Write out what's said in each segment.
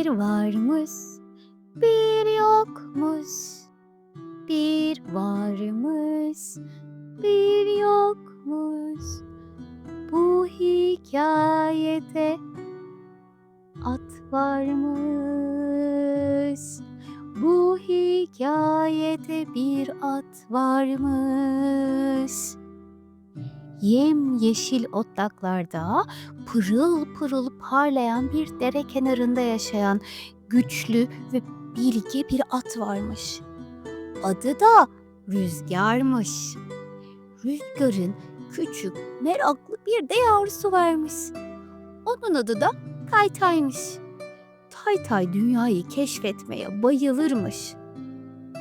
Bir varmış, bir yokmuş. Bir varmış, bir yokmuş. Bu hikayede at varmış. Bu hikayede bir at varmış. Yem yeşil otlaklarda pırıl pırıl parlayan bir dere kenarında yaşayan güçlü ve bilge bir at varmış. Adı da Rüzgar'mış. Rüzgar'ın küçük, meraklı bir de yavrusu varmış. Onun adı da Taytay'mış. Taytay dünyayı keşfetmeye bayılırmış.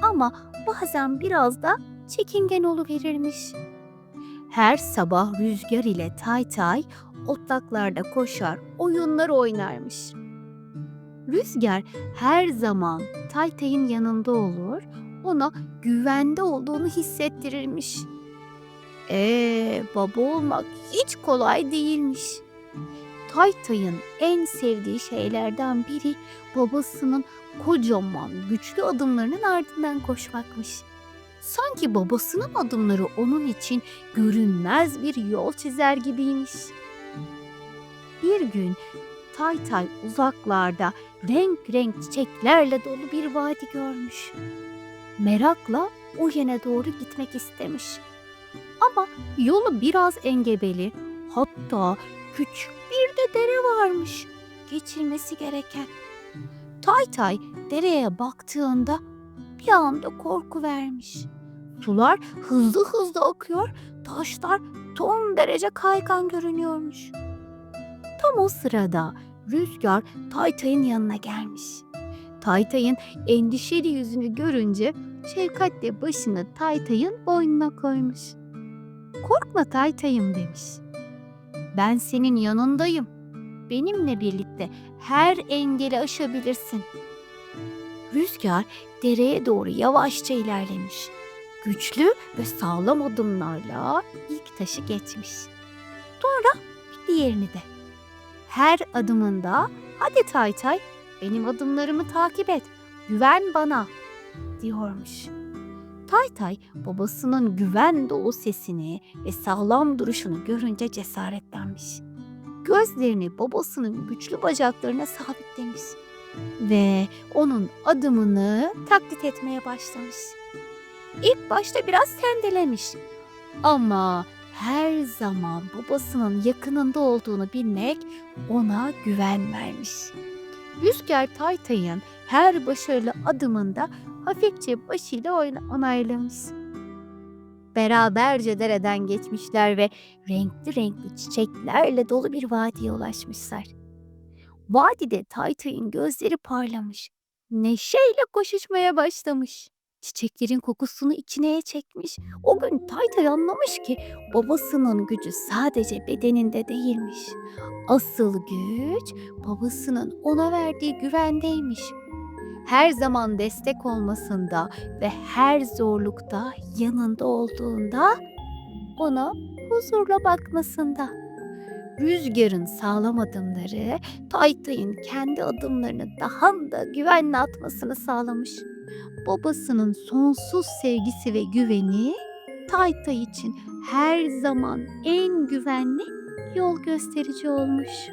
Ama bazen biraz da çekingen oluverirmiş. Her sabah Rüzgar ile Taytay otlaklarda koşar, oyunlar oynarmış. Rüzgar her zaman Taytay'ın yanında olur, ona güvende olduğunu hissettirirmiş. Ee, baba olmak hiç kolay değilmiş. Taytay'ın en sevdiği şeylerden biri babasının kocaman güçlü adımlarının ardından koşmakmış. Sanki babasının adımları onun için görünmez bir yol çizer gibiymiş. Bir gün Taytay uzaklarda renk renk çiçeklerle dolu bir vadi görmüş. Merakla o yöne doğru gitmek istemiş. Ama yolu biraz engebeli, hatta küçük bir de dere varmış geçilmesi gereken. Taytay dereye baktığında bir anda korku vermiş. Sular hızlı hızlı akıyor, taşlar ton derece kaygan görünüyormuş. Tam o sırada rüzgar Taytay'ın yanına gelmiş. Taytay'ın endişeli yüzünü görünce şefkatle başını Taytay'ın boynuna koymuş. Korkma Taytay'ım demiş. Ben senin yanındayım. Benimle birlikte her engeli aşabilirsin. Rüzgar dereye doğru yavaşça ilerlemiş. Güçlü ve sağlam adımlarla ilk taşı geçmiş. Sonra diğerini de. Her adımında hadi Taytay benim adımlarımı takip et. Güven bana diyormuş. Taytay babasının güven dolu sesini ve sağlam duruşunu görünce cesaretlenmiş. Gözlerini babasının güçlü bacaklarına sabitlemiş ve onun adımını taklit etmeye başlamış. İlk başta biraz sendelemiş ama her zaman babasının yakınında olduğunu bilmek ona güven vermiş. Rüzgar Taytay'ın her başarılı adımında hafifçe başıyla onaylamış. Beraberce dereden geçmişler ve renkli renkli çiçeklerle dolu bir vadiye ulaşmışlar. Vadide Taytay'ın gözleri parlamış. Neşeyle koşuşmaya başlamış. Çiçeklerin kokusunu içine çekmiş. O gün Taytay anlamış ki babasının gücü sadece bedeninde değilmiş. Asıl güç babasının ona verdiği güvendeymiş. Her zaman destek olmasında ve her zorlukta yanında olduğunda ona huzurla bakmasında. Rüzgarın sağlam adımları Taytay'ın kendi adımlarını daha da güvenle atmasını sağlamış. Babasının sonsuz sevgisi ve güveni Taytay için her zaman en güvenli yol gösterici olmuş.